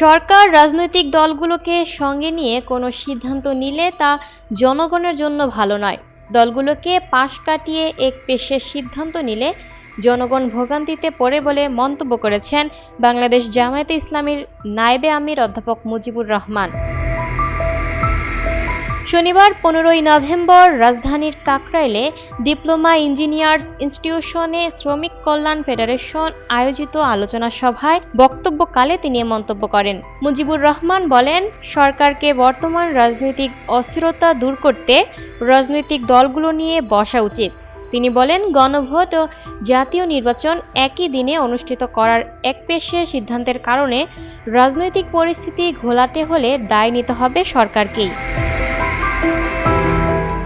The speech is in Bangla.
সরকার রাজনৈতিক দলগুলোকে সঙ্গে নিয়ে কোনো সিদ্ধান্ত নিলে তা জনগণের জন্য ভালো নয়। দলগুলোকে পাশ কাটিয়ে এক পেশের সিদ্ধান্ত নিলে জনগণ ভোগান্তিতে পড়ে বলে মন্তব্য করেছেন বাংলাদেশ জামায়াতে ইসলামীর নায়েবে আমির অধ্যাপক মুজিবুর রহমান। শনিবার পনেরোই নভেম্বর রাজধানীর কাকরাইলে ডিপ্লোমা ইঞ্জিনিয়ার্স ইনস্টিটিউশনে শ্রমিক কল্যাণ ফেডারেশন আয়োজিত আলোচনা সভায় বক্তব্যকালে তিনি মন্তব্য করেন। মুজিবুর রহমান বলেন, সরকারকে বর্তমান রাজনৈতিক অস্থিরতা দূর করতে রাজনৈতিক দলগুলো নিয়ে বসা উচিত। তিনি বলেন, গণভোট ও জাতীয় নির্বাচন একই দিনে অনুষ্ঠিত করার এক একপেশে সিদ্ধান্তের কারণে রাজনৈতিক পরিস্থিতি ঘোলাটে হলে দায় নিতে হবে সরকারকেই।